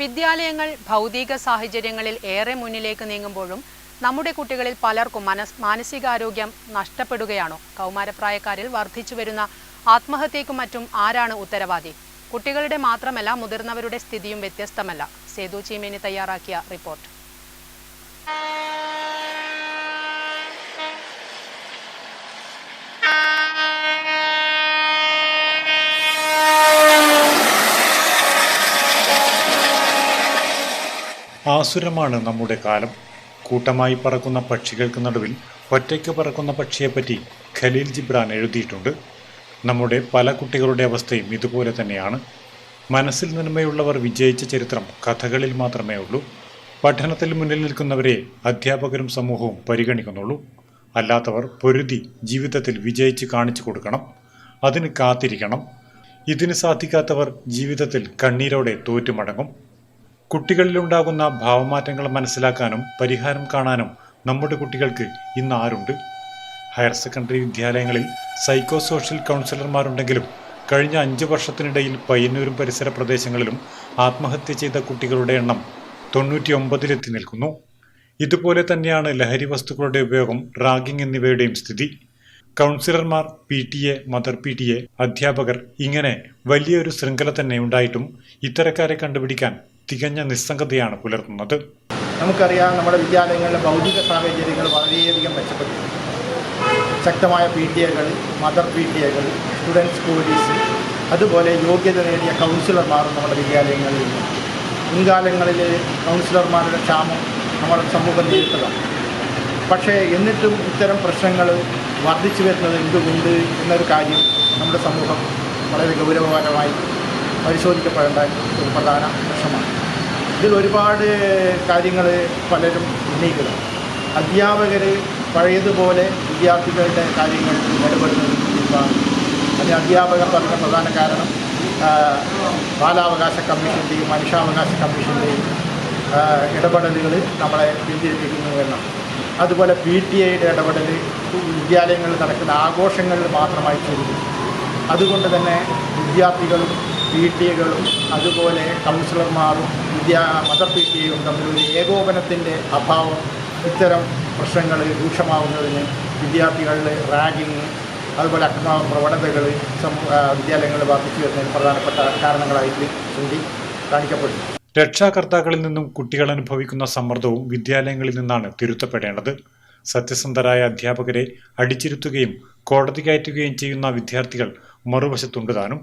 വിദ്യാലയങ്ങൾ ഭൗതിക സാഹചര്യങ്ങളിൽ ഏറെ മുന്നിലേക്ക് നീങ്ങുമ്പോഴും നമ്മുടെ കുട്ടികളിൽ പലർക്കും മനസ് മാനസികാരോഗ്യം നഷ്ടപ്പെടുകയാണോ? കൗമാരപ്രായക്കാരിൽ വർദ്ധിച്ചു വരുന്ന ആത്മഹത്യക്കും മറ്റും ആരാണ് ഉത്തരവാദി? കുട്ടികളുടെ മാത്രമല്ല മുതിർന്നവരുടെ സ്ഥിതിയും വ്യത്യസ്തമല്ല. സേതു ചീമേനി തയ്യാറാക്കിയ റിപ്പോർട്ട്. ആസുരമാണ് നമ്മുടെ കാലം. കൂട്ടമായി പറക്കുന്ന പക്ഷികൾക്ക് നടുവിൽ ഒറ്റയ്ക്ക് പറക്കുന്ന പക്ഷിയെപ്പറ്റി ഖലീൽ ജിബ്രാൻ എഴുതിയിട്ടുണ്ട്. നമ്മുടെ പല കുട്ടികളുടെ അവസ്ഥയും ഇതുപോലെ തന്നെയാണ്. മനസ്സിൽ നന്മയുള്ളവർ വിജയിച്ച ചരിത്രം കഥകളിൽ മാത്രമേ ഉള്ളൂ. പഠനത്തിൽ മുന്നിൽ നിൽക്കുന്നവരെ അധ്യാപകരും സമൂഹവും പരിഗണിക്കുന്നുള്ളൂ. അല്ലാത്തവർ പൊരുതി ജീവിതത്തിൽ വിജയിച്ച് കാണിച്ചു കൊടുക്കണം. അതിന് കാത്തിരിക്കണം. ഇതിന് സാധിക്കാത്തവർ ജീവിതത്തിൽ കണ്ണീരോടെ തോറ്റുമടങ്ങും. കുട്ടികളിലുണ്ടാകുന്ന ഭാവമാറ്റങ്ങൾ മനസ്സിലാക്കാനും പരിഹാരം കാണാനും നമ്മുടെ കുട്ടികൾക്ക് ഇന്ന് ആരുണ്ട്? ഹയർ സെക്കൻഡറി വിദ്യാലയങ്ങളിൽ സൈക്കോ സോഷ്യൽ കൗൺസിലർമാരുണ്ടെങ്കിലും കഴിഞ്ഞ അഞ്ച് വർഷത്തിനിടയിൽ പയ്യന്നൂരും പരിസര പ്രദേശങ്ങളിലും ആത്മഹത്യ ചെയ്ത കുട്ടികളുടെ എണ്ണം തൊണ്ണൂറ്റി ഒമ്പതിലെത്തി നിൽക്കുന്നു. ഇതുപോലെ തന്നെയാണ് ലഹരി വസ്തുക്കളുടെ ഉപയോഗം റാഗിംഗ് എന്നിവയുടെയും സ്ഥിതി. കൗൺസിലർമാർ P T A mother P T A അധ്യാപകർ ഇങ്ങനെ വലിയൊരു ശൃംഖല തന്നെ ഉണ്ടായിട്ടും ഇത്തരക്കാരെ കണ്ടുപിടിക്കാൻ തികഞ്ഞ നിസ്സംഗതയാണ് പുലർത്തുന്നത്. നമുക്കറിയാം നമ്മുടെ വിദ്യാലയങ്ങളിലെ ഭൗതിക സാഹചര്യങ്ങൾ വളരെയധികം മെച്ചപ്പെട്ടു. ശക്തമായ പി ടി എകൾ മദർ പി ടി എകൾ സ്റ്റുഡൻസ് പോലീസ് അതുപോലെ യോഗ്യത നേടിയ കൗൺസിലർമാരും നമ്മുടെ വിദ്യാലയങ്ങളിൽ മുൻകാലങ്ങളിൽ കൗൺസിലർമാരുടെ ക്ഷാമം നമ്മുടെ സമൂഹം നേരിട്ടതാണ്. പക്ഷേ എന്നിട്ടും ഇത്തരം പ്രശ്നങ്ങൾ വർദ്ധിച്ചു വരുന്നത് എന്തുകൊണ്ട് എന്നൊരു കാര്യം നമ്മുടെ സമൂഹം വളരെ ഗൗരവകരമായി പരിശോധിക്കപ്പെടേണ്ട ഒരു പ്രധാന പ്രശ്നമാണ്. ഇതിൽ ഒരുപാട് കാര്യങ്ങൾ പലരും ഉന്നയിക്കുന്നു. അധ്യാപകർ പഴയതുപോലെ വിദ്യാർത്ഥികളുടെ കാര്യങ്ങൾ ഇടപെടുന്നത് അതിന് അധ്യാപകർ പറഞ്ഞ പ്രധാന കാരണം ബാലാവകാശ കമ്മീഷന്റെയും മനുഷ്യാവകാശ കമ്മീഷന്റെയും ഇടപെടലുകൾ നമ്മളെ പിന്തിരിപ്പിക്കുന്നു എന്നാണ്. അതുപോലെ പി ടി ഐയുടെ ഇടപെടൽ വിദ്യാലയങ്ങളിൽ നടക്കുന്ന ആഘോഷങ്ങളിൽ മാത്രമായി ചുരുങ്ങി അതുകൊണ്ട് തന്നെ വിദ്യാർത്ഥികളും പി ടി എകളും അതുപോലെ കൗൺസിലർമാരും വിദ്യാ മദർ പി ടി എയും തമ്മിലൊരു ഏകോപനത്തിന്റെ അഭാവം ഇത്തരം പ്രശ്നങ്ങൾ രൂക്ഷമാവുന്നതിന് വിദ്യാർത്ഥികളുടെ റാഗിങ് അതുപോലെ അക്രമ പ്രവണതകൾ വിദ്യാലയങ്ങളിൽ വർദ്ധിച്ചു വരുന്നതിന് പ്രധാനപ്പെട്ട കാരണങ്ങളായിട്ട് ചൂണ്ടി കാണിക്കപ്പെടുന്നു. രക്ഷാകർത്താക്കളിൽ നിന്നും കുട്ടികൾ അനുഭവിക്കുന്ന സമ്മർദ്ദവും വിദ്യാലയങ്ങളിൽ നിന്നാണ് തിരുത്തപ്പെടേണ്ടത്. സത്യസന്ധരായ അധ്യാപകരെ അടിച്ചിരുത്തുകയും കോടതി കയറ്റുകയും ചെയ്യുന്ന വിദ്യാർത്ഥികൾ മറുവശത്തുണ്ട് താനും.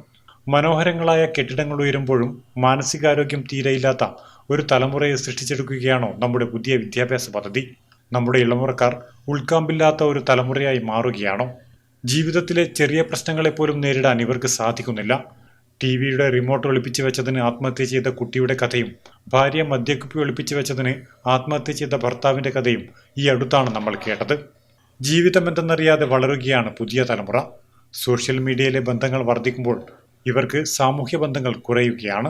മനോഹരങ്ങളായ കെട്ടിടങ്ങൾ ഉയരുമ്പോഴും മാനസികാരോഗ്യം തീരെയില്ലാത്ത ഒരു തലമുറയെ സൃഷ്ടിച്ചെടുക്കുകയാണോ നമ്മുടെ പുതിയ വിദ്യാഭ്യാസ പദ്ധതി? നമ്മുടെ ഇളമുറക്കാർ ഉൾക്കാമ്പില്ലാത്ത ഒരു തലമുറയായി മാറുകയാണോ? ജീവിതത്തിലെ ചെറിയ പ്രശ്നങ്ങളെപ്പോലും നേരിടാൻ ഇവർക്ക് സാധിക്കുന്നില്ല. ടി വിയുടെ റിമോട്ട് ഒളിപ്പിച്ചു വെച്ചതിന് ആത്മഹത്യ ചെയ്ത കുട്ടിയുടെ കഥയും ഭാര്യ മദ്യക്കുപ്പി ഒളിപ്പിച്ചു വെച്ചതിന് ആത്മഹത്യ ചെയ്ത ഭർത്താവിന്റെ കഥയും ഈ അടുത്താണ് നമ്മൾ കേട്ടത്. ജീവിതം എന്തെന്നറിയാതെ വളരുകയാണ് പുതിയ തലമുറ. സോഷ്യൽ മീഡിയയിലെ ബന്ധങ്ങൾ വർദ്ധിക്കുമ്പോൾ ഇവർക്ക് സാമൂഹ്യ ബന്ധങ്ങൾ കുറയുകയാണ്.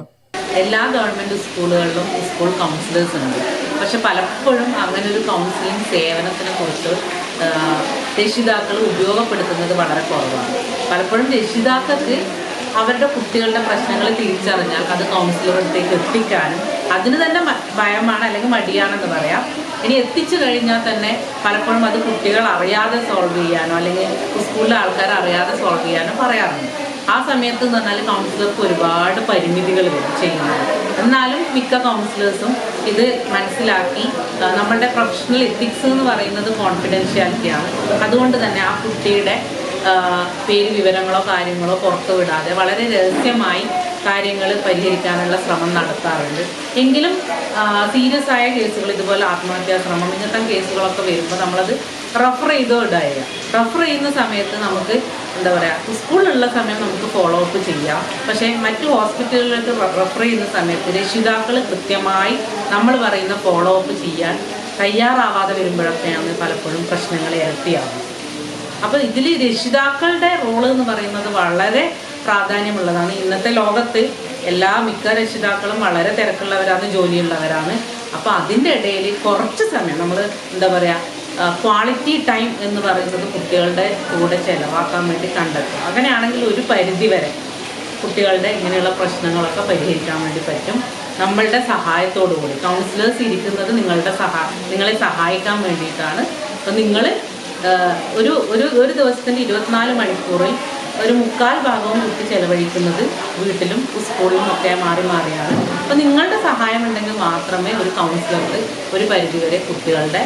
എല്ലാ ഗവൺമെന്റ് സ്കൂളുകളിലും സ്കൂൾ കൗൺസിലേഴ്സ് ഉണ്ട്. പക്ഷെ പലപ്പോഴും അങ്ങനെ ഒരു കൗൺസിലിംഗ് സേവനത്തിനെ കുറിച്ച് രക്ഷിതാക്കൾ ഉപയോഗപ്പെടുത്തുന്നത് വളരെ കുറവാണ്. പലപ്പോഴും രക്ഷിതാക്കൾക്ക് അവരുടെ കുട്ടികളുടെ പ്രശ്നങ്ങൾ തിരിച്ചറിഞ്ഞാൽ അത് കൗൺസിലറുടെ എത്തിക്കാനും അതിന് തന്നെ ഭയമാണ് അല്ലെങ്കിൽ മടിയാണെന്ന് പറയാം. ഇനി എത്തിച്ചു കഴിഞ്ഞാൽ തന്നെ പലപ്പോഴും അത് കുട്ടികൾ അറിയാതെ സോൾവ് ചെയ്യാനോ അല്ലെങ്കിൽ സ്കൂളിലെ ആൾക്കാർ അറിയാതെ സോൾവ് ചെയ്യാനോ പറയാറുണ്ട്. ആ സമയത്ത് എന്ന് പറഞ്ഞാൽ കൗൺസിലർക്ക് ഒരുപാട് പരിമിതികൾ വരും ചെയ്യുന്നത്. എന്നാലും മിക്ക കൗൺസിലേഴ്സും ഇത് മനസ്സിലാക്കി നമ്മളുടെ പ്രൊഫഷണൽ എത്തിക്സ് എന്ന് പറയുന്നത് കോൺഫിഡൻഷ്യാലിറ്റിയാണ് അതുകൊണ്ട് തന്നെ ആ കുട്ടിയുടെ പേര് വിവരങ്ങളോ കാര്യങ്ങളോ പുറത്തുവിടാതെ വളരെ രഹസ്യമായി കാര്യങ്ങൾ പരിഹരിക്കാനുള്ള ശ്രമം നടത്താറുണ്ട്. എങ്കിലും സീരിയസ് ആയ കേസുകൾ ഇതുപോലെ ആത്മഹത്യാ ശ്രമം ഇങ്ങനത്തെ കേസുകളൊക്കെ വരുമ്പോൾ നമ്മളത് റെഫർ ചെയ്തോ ഇടുക റെഫർ ചെയ്യുന്ന സമയത്ത് നമുക്ക് എന്താ പറയുക സ്കൂളിലുള്ള സമയം നമുക്ക് ഫോളോ അപ്പ് ചെയ്യാം. പക്ഷേ മറ്റു ഹോസ്പിറ്റലുകളിലേക്ക് റെഫർ ചെയ്യുന്ന സമയത്ത് രക്ഷിതാക്കൾ കൃത്യമായി നമ്മൾ പറയുന്ന ഫോളോ അപ്പ് ചെയ്യാൻ തയ്യാറാവാതെ വരുമ്പോഴൊക്കെയാണ് പലപ്പോഴും പ്രശ്നങ്ങൾ ഇരട്ടിയാവുന്നത്. അപ്പോൾ ഇതിൽ രക്ഷിതാക്കളുടെ റോൾ എന്ന് പറയുന്നത് വളരെ പ്രാധാന്യമുള്ളതാണ്. ഇന്നത്തെ ലോകത്ത് എല്ലാ മിക്ക രക്ഷിതാക്കളും വളരെ തിരക്കുള്ളവരാണ് ജോലിയുള്ളവരാണ്. അപ്പോൾ അതിന്റെ ഇടയിൽ കുറച്ച് സമയം നമ്മൾ എന്താ പറയുക ക്വാളിറ്റി ടൈം എന്ന് പറയുന്നത് കുട്ടികളുടെ കൂടെ ചിലവാക്കാൻ വേണ്ടി കണ്ടെത്തും അങ്ങനെയാണെങ്കിൽ ഒരു പരിധി വരെ കുട്ടികളുടെ ഇങ്ങനെയുള്ള പ്രശ്നങ്ങളൊക്കെ പരിഹരിക്കാൻ വേണ്ടി പറ്റും. നമ്മളുടെ സഹായത്തോടു കൂടി കൗൺസിലേഴ്സ് ഇരിക്കുന്നത് നിങ്ങളുടെ സഹാ നിങ്ങളെ സഹായിക്കാൻ വേണ്ടിയിട്ടാണ്. അപ്പോൾ നിങ്ങൾ ഒരു ഒരു ഒരു ദിവസത്തിന്റെ ഇരുപത്തിനാല് മണിക്കൂറിൽ ഒരു മുക്കാൽ ഭാഗവും കുട്ടി ചെലവഴിക്കുന്നത് വീട്ടിലും സ്കൂളിലും ഒക്കെ മാറി മാറിയാണ്. അപ്പോൾ നിങ്ങളുടെ സഹായം ഉണ്ടെങ്കിൽ മാത്രമേ ഒരു കൗൺസിലർക്ക് ഒരു പരിധിവരെ കുട്ടികളുടെ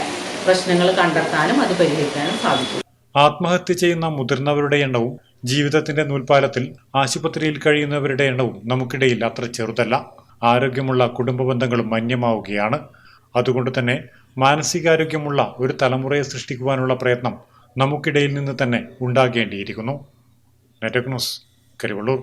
പ്രശ്നങ്ങൾ കണ്ടെത്താനും അത് പരിഹരിക്കാനും സാധിക്കൂ. ആത്മഹത്യ ചെയ്യുന്ന മുതിർന്നവരുടെ എണ്ണവും ജീവിതത്തിന്റെ നൂൽപാലത്തിൽ ആശുപത്രിയിൽ കഴിയുന്നവരുടെ എണ്ണവും നമുക്കിടയിൽ അത്ര ചെറുതല്ല. ആരോഗ്യമുള്ള കുടുംബ ബന്ധങ്ങളും മന്യമാവുകയാണ്. അതുകൊണ്ട് തന്നെ മാനസികാരോഗ്യമുള്ള ഒരു തലമുറയെ സൃഷ്ടിക്കുവാനുള്ള പ്രയത്നം നമുക്കിടയിൽ നിന്ന് തന്നെ ഉണ്ടാകേണ്ടിയിരിക്കുന്നു. നെറ്റക് ന്യൂസ് കരിവള്ളൂർ